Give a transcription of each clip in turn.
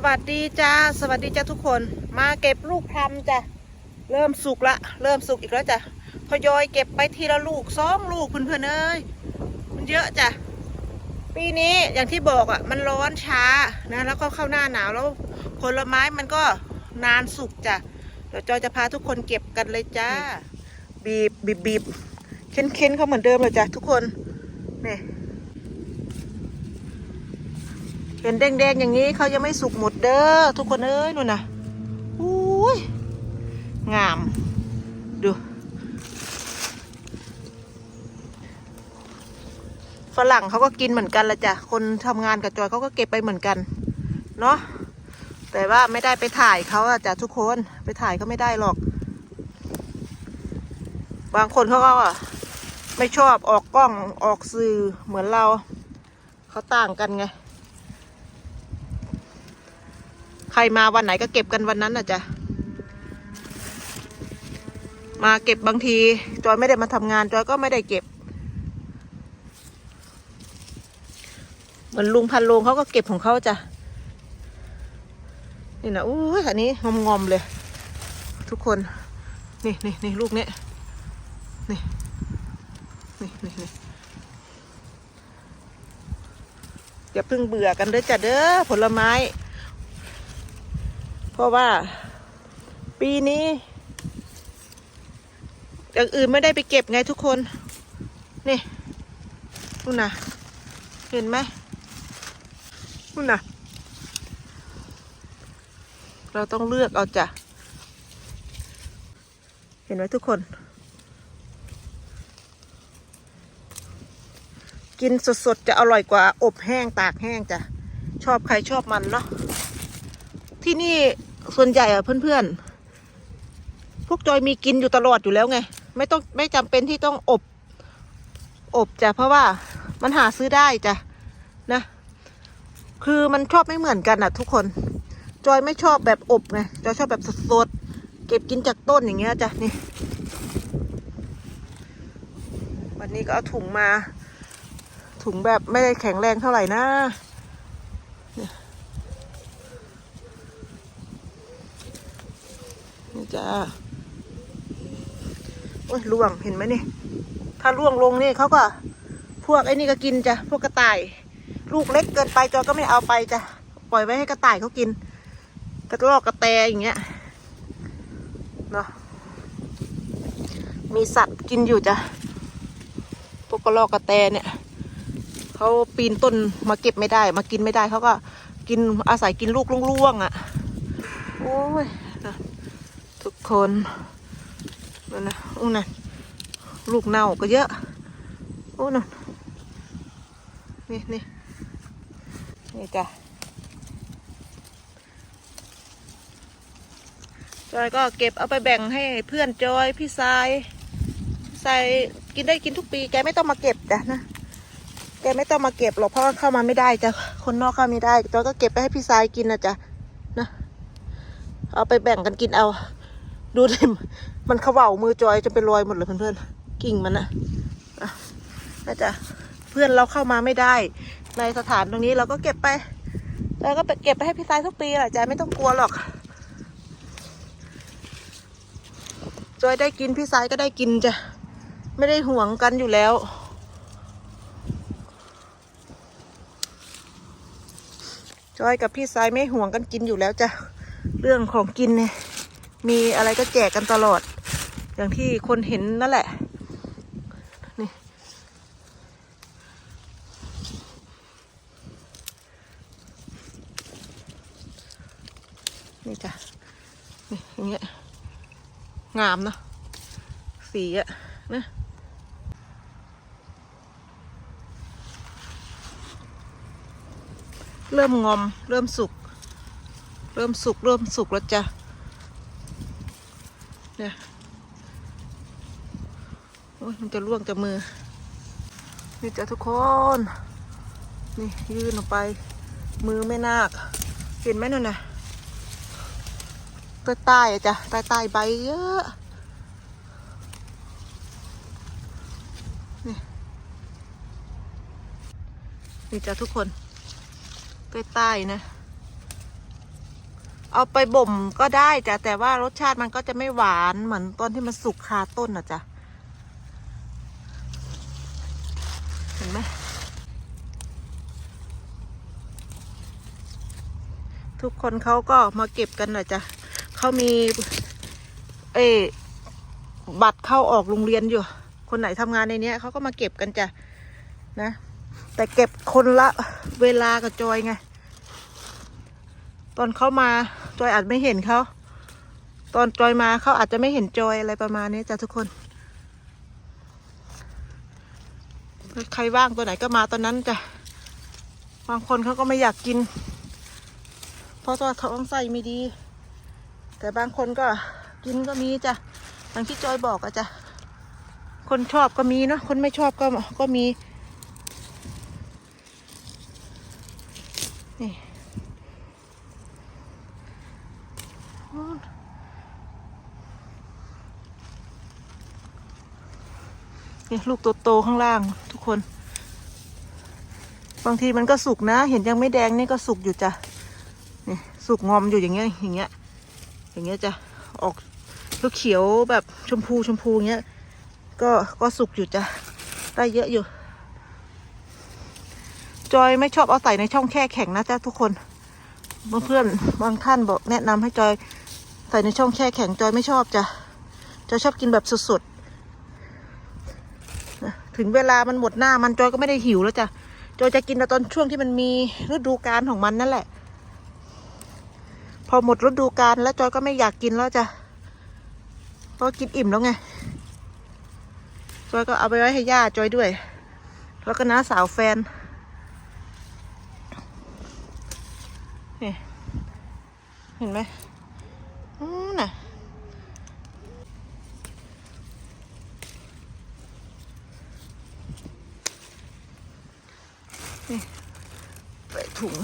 สวัสดีจ้า สวัสดีจ้าทุกคน มาเก็บลูกพลัมจ้ะ เริ่มสุกละ เริ่มสุกอีกแล้วจ้ะทยอยเก็บไปทีละลูกสองลูกเพื่อนๆเอ้ย มันเยอะจ้ะ ปีนี้อย่างที่บอกอะ มันร้อนช้านะ แล้วก็เข้าหน้าหนาวแล้วผลไม้มันก็นานสุกจ้ะ เดี๋ยวจอยจะพาทุกคนเก็บกันเลยจ้า บีบบีบบีบเค้นเค้นเขาเหมือนเดิมเลยจ้ะทุกคน นี่ เห็นแดงๆอย่างนี้เขายังไม่สุกหมดเด้อทุกคนเอ้ยนู่นนะอุ้ยงามดูฝรั่งเขาก็กินเหมือนกันละจ้ะคนทำงานกับจอยเขาก็เก็บไปเหมือนกันเนาะแต่ว่าไม่ได้ไปถ่ายเขาอะจ้ะทุกคนไปถ่ายเขาไม่ได้หรอก บางคนเขาก็ไม่ชอบออกกล้องออกสื่อเหมือนเรา เขาต่างกันไง ใค รมาวันไหนก็เก็บกันวันนั้นน่ะจ้ะมาเก็บบางที จอยไม่ได้มาทำงาน จอยก็ไม่ได้เก็บ เหมือนลุงพันโลงเขาก็เก็บของเขาจ้ะ นี่นะอู้อันนี้งอมงอมๆเลย ทุกคน นี่นี่นี่ลูกนี้นี่นี่นี่นี่อย่าเพิ่งเบื่อกันเด้อจ้ะเด้อผลไม้ เพราะว่า ปีนี้อย่างอื่นไม่ได้ไปเก็บไงทุกคน นี่นู่นนะเห็นไหมนู่นนะเราต้องเลือกเอาจ้ะ เห็นไหมทุกคน กินสดๆ จะอร่อยกว่า อบแห้งตากแห้งจ้ะ ชอบใครชอบมันเนาะที่นี่ ส่วนใหญ่อะเพื่อนๆ พวกจอยมีกินอยู่ตลอดอยู่แล้วไง ไม่ต้องไม่จำเป็นที่ต้องอบ อบจ้ะเพราะว่ามันหาซื้อได้จ้ะนะ คือมันชอบไม่เหมือนกันอะทุกคน จอยไม่ชอบแบบอบไงจอยชอบแบบสดๆเก็บกินจากต้นอย่างเงี้ยจ้ะนี่ วันนี้ก็เอาถุงมา ถุงแบบไม่ได้แข็งแรงเท่าไหร่นะ จ้าโอ้ยล่วงเห็นไหมนี่ ถ้าล่วงลงนี่เขาก็ พวกไอ้นี่ก็กินจ้ะพวกกระต่าย ลูกเล็กเกินไปจอยก็ไม่เอาไปจ้ะปล่อยไว้ให้กระต่ายเขากิน กระรอกกระแตอย่างเงี้ยเนาะมีสัตว์กินอยู่จ้ะพวกกระรอกกระแตเนี่ยเขาปีนต้นมาเก็บไม่ได้ มากินไม่ได้เขาก็กินอาศัยกินลูกล่วงๆอะ โอ้ยนะ คนนั่นนะอู้นั่นลูกเน่าก็เยอะโอ้นั่นนี่นี่นี่จ้ะจอยก็เก็บเอาไปแบ่งให้เพื่อนจอยพี่ทรายทรายกินได้กินทุกปีแกไม่ต้องมาเก็บจ้ะนะแกไม่ต้องมาเก็บหรอกเพราะว่าเข้ามาไม่ได้จ้ะคนนอกเข้าไม่ได้จอยก็เก็บไปให้พี่ทรายกินนะจ๊ะนะเอาไปแบ่งกันกินเอา ดูดิมันเขว่ามือจอยจนเป็นรอยหมดเลยเพื่อนๆกิ่งมันนะอะนะจ๊ะเพื่อนเราเข้ามาไม่ได้ ในสถานตรงนี้เราก็เก็บไปแล้วก็เก็บไปให้พี่ทรายทุกปีแหละจ๊ะไม่ต้องกลัวหรอก จอยได้กินพี่ทรายก็ได้กินจ้ะไม่ได้ห่วงกันอยู่แล้วจอยกับพี่ทรายไม่ห่วงกันกินอยู่แล้วจ้ะ เรื่องของกินเนี่ย มีอะไรก็แจกกันตลอด อย่างที่คนเห็นนั่นแหละ นี่ นี่จ้ะ นี่อย่างเงี้ย งามเนอะสีอะนะเริ่มงอม เริ่มสุก เริ่มสุก เริ่มสุกแล้วจ้ะ เนี่ยโอ้ยมันจะล่วงจากมือ นี่จ้ะทุกคน นี่ยื่นออกไป มือไม่นาค เห็นไหมนั่นน่ะใต้ใต้ๆอะจ้ะใต้ใต้ๆใบเยอะนี่นี่จ้ะทุกคน ใต้ใต้ๆนะ เอาไปบ่มก็ได้จ้ะแต่ว่ารสชาติมันก็จะไม่หวานเหมือนตอนที่มันสุกคาต้นอะจ้ะเห็นไหมทุกคนเขาก็มาเก็บกันน่อยจ้ะเขามี เอบัตรเข้าออกโรงเรียนอยู่ คนไหนทำงานในนี้เขาก็มาเก็บกันจ้ะนะ แต่เก็บคนละเวลากับจอยไง ตอนเขามาจอยอาจไม่เห็นเขา ตอนจอยมาเขาอาจจะไม่เห็นจอยอะไรประมาณนี้จ้ะทุกคน ใครว่างตัวไหนก็มาตอนนั้นจ้ะ บางคนเขาก็ไม่อยากกิน เพราะว่าท้องไส้ไม่ดี แต่บางคนก็กินก็มีจ้ะอย่างที่จอยบอกอะจ้ะ คนชอบก็มีเนาะ คนไม่ชอบก็ก็มี นี่ลูกโตๆข้างล่างทุกคน บางทีมันก็สุกนะ เห็นยังไม่แดงนี่ก็สุกอยู่จ้ะนี่สุกงอมอยู่อย่างเงี้ยอย่างเงี้ย อย่างเงี้ยจ้ะออกลูกเขียวแบบชมพูชมพูเงี้ยก็ก็สุกอยู่จ้ะได้เยอะอยู่ จอยไม่ชอบเอาใส่ในช่องแช่แข็งนะจ๊ะทุกคนเพื่อนบางท่านบอกแนะนำให้จอยใส่ในช่องแช่แข็งจอยไม่ชอบจ้ะจอยชอบกินแบบสดๆ ถึงเวลามันหมดหน้ามันจอยก็ไม่ได้หิวแล้วจ้ะจอยจะกินแต่ตอนช่วงที่มันมีฤดูกาลของมันนั่นแหละ พอหมดฤดูกาลแล้วจอยก็ไม่อยากกินแล้วจ้ะเพราะกินอิ่มแล้วไงจอยก็เอาไปไว้ให้ย่าจอยด้วย แล้วก็น้าสาวแฟนนี่เห็นไหมอืมน่ะ นี่ใส่ถุง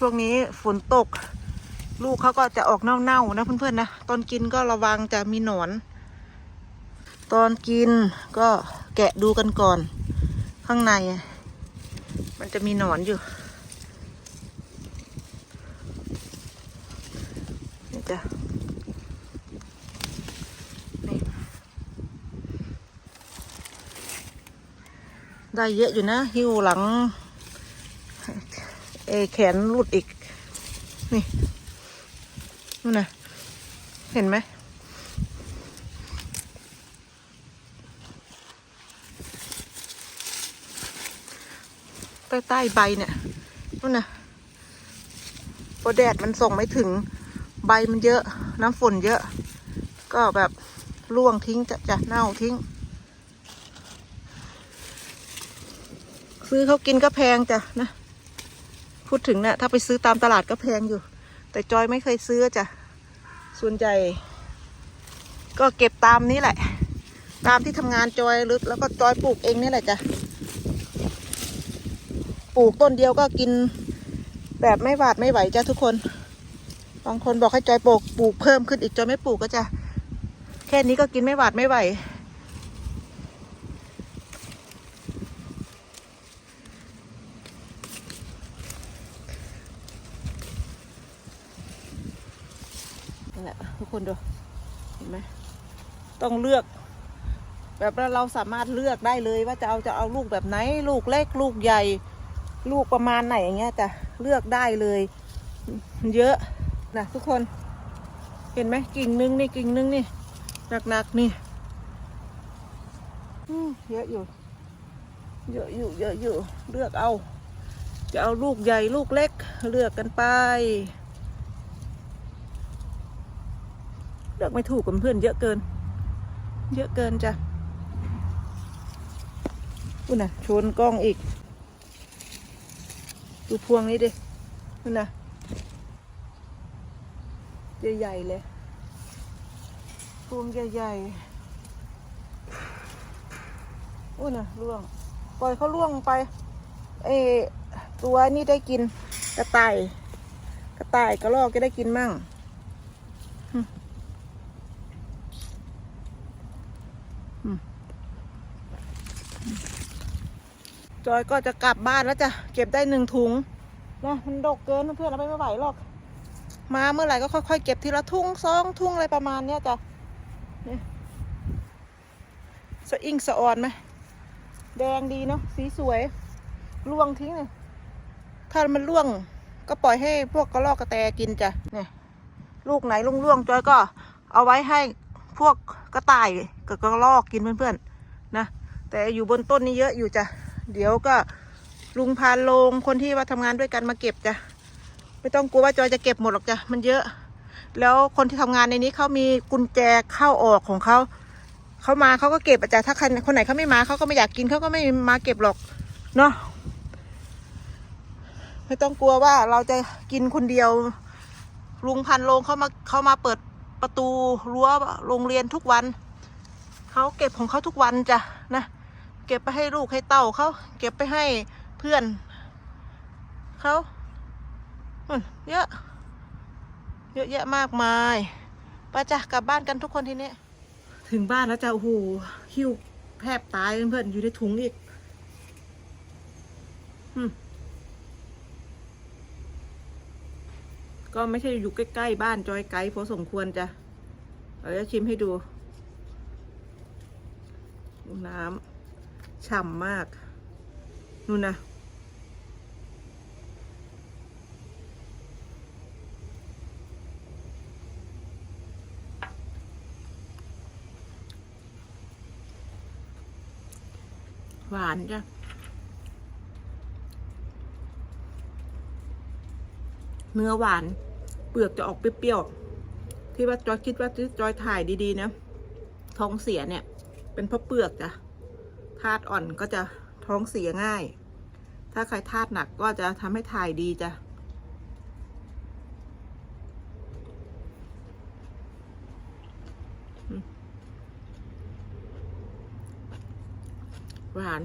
ช่วงนี้ฝนตก ลูกเขาก็จะออกเน่าๆนะเพื่อนๆนะตอนกินก็ระวังจะมีหนอน ตอนกินก็แกะดูกันก่อน ข้างใน มันจะมีหนอนอยู่นี่จ้ะนี่ได้เยอะอยู่นะหิวหลัง เอแขนหลุดอีก นี่นู่นนะเห็นไหมใต้ใต้ใบเนี่ยนู่นนะพอแดดมันส่งไม่ถึงใบมันเยอะ น้ำฝนเยอะ ก็แบบร่วงทิ้งจะจะเน่าทิ้ง ซื้อเขากินก็แพงจ้ะนะ พูดถึงเนะ่ะถ้าไปซื้อตามตลาดก็แพงอยู่ แต่จอยไม่เคยซื้อจ้ะ ส่วนใหญ่ ก็เก็บตามนี้แหละ ตามที่ทำงานจอยหรือแล้วก็จอยปลูกเองนี่แหละจ้ะ ปลูกต้นเดียวก็กินแบบไม่หวาดไม่ไหวจ้ะทุกคน บางคนบอกให้จอยปลูกปลูกเพิ่มขึ้นอีกจอยไม่ปลูกก็จะ แค่นี้ก็กินไม่หวาดไม่ไหว นี่แหละ ทุกคนดูเห็นไหมต้องเลือก แบบเราสามารถเลือกได้เลยว่าจะเอาจะเอาลูกแบบไหน ลูกเล็กลูกใหญ่ ลูกประมาณไหนอย่างเงี้ยจะเลือกได้เลย เยอะนะทุกคน เห็นไหมกิ่งนึงนี่กิ่งนึงนี่หนักๆนี่เยอะอยู่ เยอะอยู่ เยอะอยู่ เลือกเอา จะเอาลูกใหญ่ลูกเล็ก เลือกกันไป เลื อกไม่ถูกกับเพื่อนเยอะเกิน เยอะเกินจ้ะอุ้ยนะชนกล้องอีก ดูพวงนี้ดินู่นนะใหญ่ๆเลยพวงใหญ่ๆอุ้ยนะล่วง ปล่อยเขาล่วงไป เอตัวนี้ได้กินกระต่าย กระต่ายกระรอกก็ได้กินมั่ง จอยก็จะกลับบ้านแล้วจะเก็บได้หนึ่งถุงนะมันดกเกินเพื่อนเอาไปไม่ไหวหรอก มาเมื่อไหร่ก็ค่อย ๆ เก็บทีละทุ่งสองทุ่งอะไรประมาณเนี้ยจ้ะเนี่ยสะอิ่งสะออนไหมแดงดีเนาะสีสวยล่วงทิ้งเลยถ้ามันล่วงก็ปล่อยให้พวกกระรอกกระแตกินจ้ะเนี่ยลูกไหนล่วงๆจอยก็เอาไว้ให้พวกกระต่ายกับกระรอกกินเพื่อนๆนะแต่อยู่บนต้นนี้เยอะอยู่จ้ะ เดี๋ยวก็ลุงพานลงคนที่ว่าทำงานด้วยกันมาเก็บจ้ะไม่ต้องกลัวว่าจอยจะเก็บหมดหรอกจ้ะมันเยอะ แล้วคนที่ทำงานในนี้เขามีกุญแจเข้าออกของเขาเขามาเขาก็เก็บอะจ้ะถ้าใครคนไหนเขาไม่มาเขาก็ไม่อยากกินเขาก็ไม่มาเก็บหรอกเนาะไม่ต้องกลัวว่าเราจะกินคนเดียวลุงพันโลงเขามาเขามาเปิดประตูรั้วโรงเรียนทุกวันเขาเก็บของเขาทุกวันจ้ะนะ เก็บไปให้ลูกให้เต่าเขาเก็บไปให้เพื่อนเขาเยอะ เยอะแยะมากมายไปจ้ะกลับบ้านกันทุกคนทีนี้ ถึงบ้านแล้วจ้ะโอ้โหหิ้วแทบตายเพื่อนๆอยู่ในถุงอีกก็ไม่ใช่อยู่ใกล้ๆบ้านจอยไกลพอสมควรจ้ะเราจะชิมให้ดูน้ำ ฉ่ำมาก นู่นนะ หวานจ้ะเนื้อหวาน เปลือกจะออกเปรี้ยวๆ ที่ว่าจอยคิดว่าจอยถ่ายดีๆนะ ท้องเสียเนี่ย เป็นเพราะเปลือกจ้ะ ธาตุอ่อนก็จะท้องเสียง่าย ถ้าใครธาตุหนักก็จะทำให้ถ่ายดีจ้ะอืมหวาน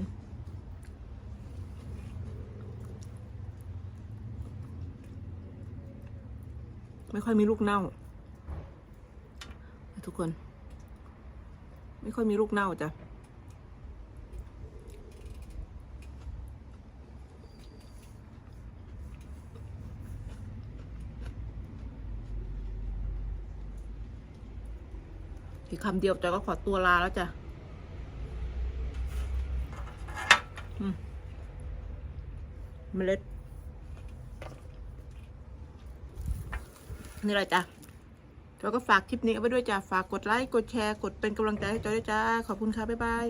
ไม่ค่อยมีลูกเน่า ทุกคน ไม่ค่อยมีลูกเน่าจ้ะ อีกคำเดียวจอยก็ขอตัวลาแล้วจ้ะเมล็ดนี่แหละจ้ะจอยก็ฝากคลิปนี้เอาไว้ด้วยจ้ะ ฝากกดไลค์ กดแชร์ กดเป็นกำลังใจให้จอยด้วยจ้า ขอบคุณค่ะ บ๊ายบาย